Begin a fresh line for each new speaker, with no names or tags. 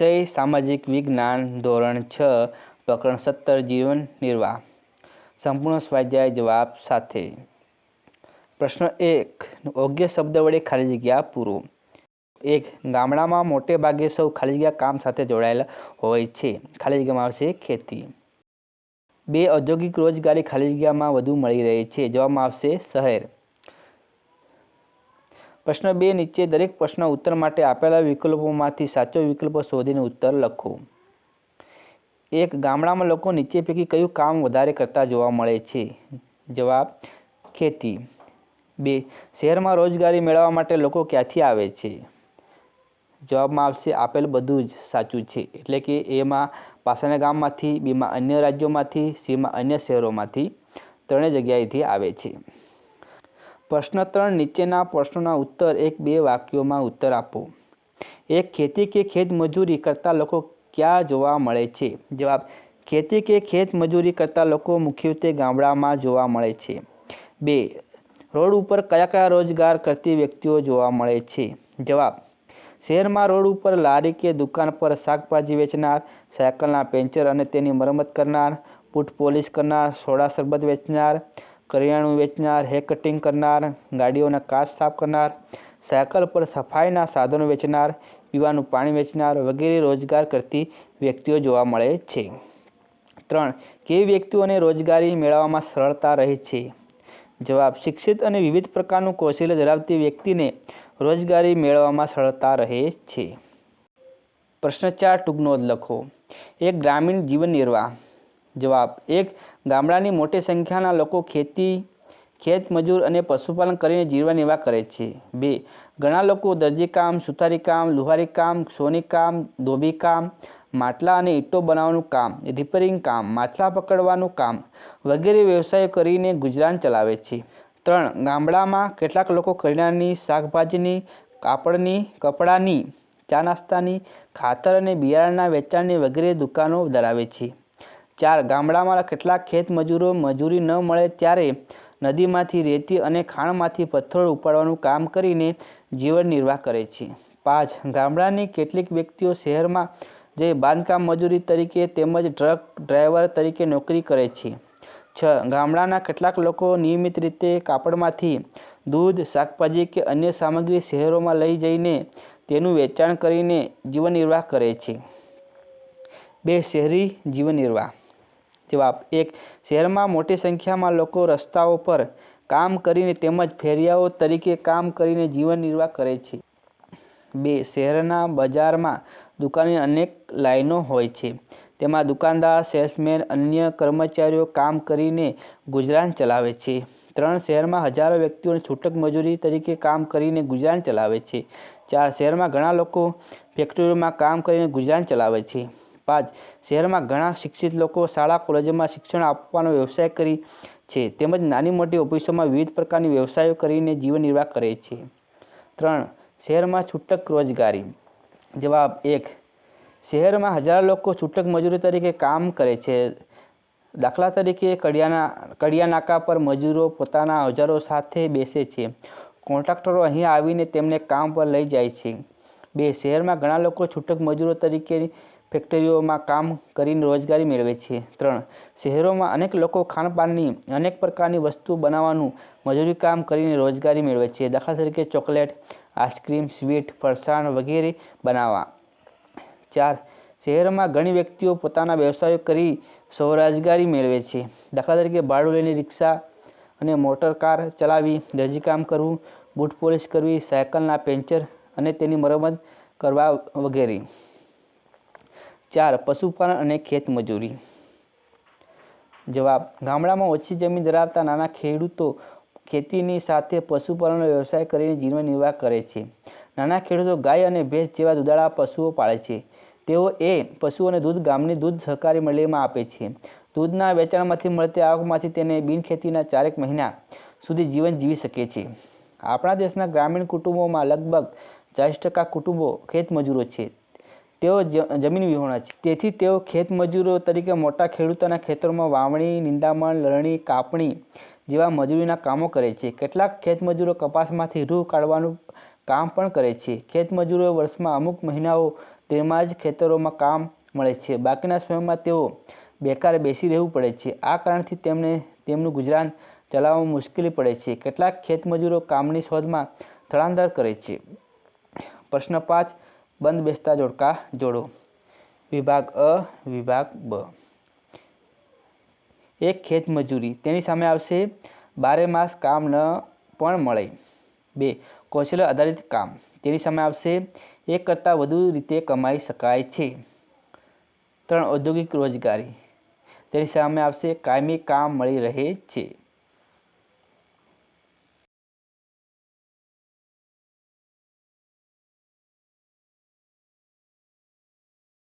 વિષય સામાજિક વિજ્ઞાન ધોરણ છ, પ્રકરણ સત્તર, જીવન નિર્વાહ. સંપૂર્ણ સ્વાધ્યાય જવાબ સાથે. પ્રશ્ન એક, યોગ્ય શબ્દ વડે ખાલી જગ્યા પૂરો. એક, ગામડામાં મોટે ભાગે સૌ ખાલી જગ્યા કામ સાથે જોડાયેલા હોય છે. ખાલી જગ્યામાં આવશે ખેતી. બે, ઔદ્યોગિક રોજગારી ખાલી જગ્યામાં વધુ મળી રહે છે. જવાબમાં આવશે શહેર. પ્રશ્ન બે નીચે દરેક પ્રશ્ન ઉત્તર માટે આપેલા વિકલ્પોમાંથી સાચો વિકલ્પ શોધીને ઉત્તર લખો. એક, ગામડામાં લોકો નીચે પૈકી કયું કામ વધારે કરતા જોવા મળે છે? જવાબ, ખેતી. બે, શહેરમાં રોજગારી મેળવવા માટે લોકો ક્યાંથી આવે છે? જવાબમાં આવશે, આપેલ બધું જ સાચું છે. એટલે કે એમાં પાસાના ગામમાંથી, બીમાં અન્ય રાજ્યોમાંથી, સીમાં અન્ય શહેરોમાંથી, ત્રણેય જગ્યાએથી આવે છે. પ્રશ્ન ત્રણ નીચેના પ્રશ્નોના ઉત્તર એક બે વાક્યોમાં ઉત્તર આપો. એક, ખેતી કે ખેત મજૂરી કરતા લોકો ક્યાં જોવા મળે છે? જવાબ, ખેતી કે ખેત મજૂરી કરતા લોકો મુખ્યત્વે ગામડામાં જોવા મળે છે. બે, રોડ ઉપર કયા કયા રોજગાર કરતી વ્યક્તિઓ જોવા મળે છે? જવાબ, શહેરમાં રોડ ઉપર લારી કે દુકાન પર શાકભાજી વેચનાર, સાયકલના પેન્ચર અને તેની મરમ્મત કરનાર બૂટ પોલિશ કરનાર, સોડા શરબત વેચનાર કરિયાણું વેચનાર હેર કટિંગ કરનાર, ગાડીઓના કાચ સાફ કરનાર, સાયકલ પર સફાઈના સાધનો વેચનાર, પીવાનું પાણી વેચનાર વગેરે રોજગાર કરતી વ્યક્તિઓ જોવા મળે છે. ત્રણ, કેવી વ્યક્તિઓને રોજગારી મેળવવામાં સરળતા રહે છે? જવાબ, શિક્ષિત અને વિવિધ પ્રકારનું કૌશલ્ય ધરાવતી વ્યક્તિને રોજગારી મેળવવામાં સરળતા રહે છે. પ્રશ્ન ચાર, ટૂંકનો લખો. એક ગ્રામીણ જીવન નિર્વાહ. જવાબ. એક, ગામડાની મોટી સંખ્યાના લોકો ખેતી, ખેત મજૂર અને પશુપાલન કરીને જીવન નિર્વાહ કરે છે. બે, ઘણા લોકો દરજીકામ સુથારી કામ, લુહારી કામ, સોની કામ, ધોબી કામ, માટલા અને ઈંટો બનાવવાનું કામ, રિપેરિંગ કામ, માછલા પકડવાનું કામ વગેરે વ્યવસાયો કરીને ગુજરાન ચલાવે છે. ત્રણ, ગામડામાં કેટલાક લોકો કરિયાણાની શાકભાજીની, કાપડની, કપડાની, ચા નાસ્તાની, ખાતર અને બિયારણના વેચાણની વગેરે દુકાનો ધરાવે છે. ચાર ગામડામાં કેટલાક ખેત મજૂરો મજૂરી ન મળે ત્યારે નદીમાંથી રેતી અને ખાણમાંથી પથ્થરો ઉપાડવાનું કામ કરીને જીવન નિર્વાહ કરે છે. પાંચ, ગામડાની કેટલીક વ્યક્તિઓ શહેરમાં જઈ બાંધકામ મજૂરી તરીકે તેમજ ટ્રક ડ્રાઈવર તરીકે નોકરી કરે છે. છ, ગામડાના કેટલાક લોકો નિયમિત રીતે કાપડમાંથી દૂધ, શાકભાજી કે અન્ય સામગ્રી શહેરોમાં લઈ જઈને તેનું વેચાણ કરીને જીવન નિર્વાહ કરે છે. બે, શહેરી જીવન નિર્વાહ. જવાબ. એક, શહેરમાં મોટી સંખ્યામાં લોકો રસ્તાઓ પર કામ કરીને તેમજ ફેરિયાઓ તરીકે કામ કરીને જીવન નિર્વાહ કરે છે. બે, શહેરના બજારમાં દુકાનની અનેક લાઈનો હોય છે. તેમાં દુકાનદાર, સેલ્સમેન, અન્ય કર્મચારીઓ કામ કરીને ગુજરાન ચલાવે છે. ત્રણ, શહેરમાં હજારો વ્યક્તિઓને છૂટક મજૂરી તરીકે કામ કરીને ગુજરાન ચલાવે છે. ચાર, શહેરમાં ઘણા લોકો ફેક્ટરીઓમાં કામ કરીને ગુજરાન ચલાવે છે. પાંચ શહેરમાં ઘણા શિક્ષિત લોકો શાળા, કોલેજોમાં શિક્ષણ આપવાનો વ્યવસાય કરી છે. તેમજ નાની મોટી ઓફિસોમાં વિવિધ પ્રકારની વ્યવસાયો કરીને જીવન નિર્વાહ કરે છે. ત્રણ, શહેરમાં છૂટક રોજગારી. જવાબ એક, શહેરમાં હજારો લોકો છૂટક મજૂરી તરીકે કામ કરે છે. દાખલા તરીકે કડિયાના કડિયા નાકા પર મજૂરો પોતાના હજારો સાથે બેસે છે. કોન્ટ્રાક્ટરો અહીં આવીને તેમને કામ પર લઈ જાય છે. બે, શહેરમાં ઘણા લોકો છૂટક મજૂરો તરીકે ફેક્ટરીઓમાં કામ કરીને રોજગારી મેળવે છે. ત્રણ, શહેરોમાં અનેક લોકો ખાનપાનની અનેક પ્રકારની વસ્તુ બનાવવાનું મજૂરી કામ કરીને રોજગારી મેળવે છે. દાખલા તરીકે ચોકલેટ, આઈસ્ક્રીમ, સ્વીટ, ફરસાણ વગેરે બનાવવા. ચાર, શહેરમાં ઘણી વ્યક્તિઓ પોતાના વ્યવસાયો કરી સ્વરોજગારી મેળવે છે. દાખલા તરીકે ભાડું લઈને રિક્ષા અને મોટર કાર ચલાવી દરજીકામ કરવું, બૂટ પોલિશ કરવી, સાયકલના પેન્ચર અને તેની મરમ્મત કરવા વગેરે. ચાર પશુપાલન અને ખેતમજૂરી જવાબ, ગામડામાં ઓછી જમીન ધરાવતા નાના ખેડૂતો ખેતીની સાથે પશુપાલનનો વ્યવસાય કરીને જીવન નિર્વાહ કરે છે. નાના ખેડૂતો ગાય અને ભેંસ જેવા દુધાળા પશુઓ પાળે છે. તેઓ એ પશુઓને દૂધ ગામની દૂધ સહકારી મંડળીમાં આપે છે. દૂધના વેચાણમાંથી મળતી આવકમાંથી તેને બિનખેતીના ચારેક મહિના સુધી જીવન જીવી શકે છે. આપણા દેશના ગ્રામીણ કુટુંબોમાં લગભગ ચાલીસ ટકા કુટુંબો ખેતમજૂરો છે. તેઓ જમીન વિહોણા છે. તેથી તેઓ ખેતમજૂરો તરીકે મોટા ખેડૂતોના ખેતરોમાં વાવણી, નિંદામણ, લણણી, કાપણી જેવા મજૂરીના કામો કરે છે. કેટલાક ખેતમજૂરો કપાસમાંથી રૂ કાઢવાનું કામ પણ કરે છે. ખેતમજૂરો વર્ષમાં અમુક મહિનાઓ તેમાં જ ખેતરોમાં કામ મળે છે. બાકીના સમયમાં તેઓ બેકાર બેસી રહેવું પડે છે. આ કારણથી તેમને તેમનું ગુજરાન ચલાવવામાં મુશ્કેલી પડે છે. કેટલાક ખેતમજૂરો કામની શોધમાં સ્થળાંતર કરે છે. પ્રશ્ન પાંચ બંધ બેસતા જોડકા જોડો. વિભાગ અ, વિભાગ બ. એક ખેત મજૂરી. તેની સામે આવશે બારે માસ કામ ન પણ મળે. બે, કૌશલ્ય આધારિત કામ. તેની સામે આવશે એક કરતાં વધુ રીતે કમાઈ શકાય છે. ત્રણ, ઔદ્યોગિક રોજગારી. તેની સામે આવશે કાયમી કામ મળી રહે છે.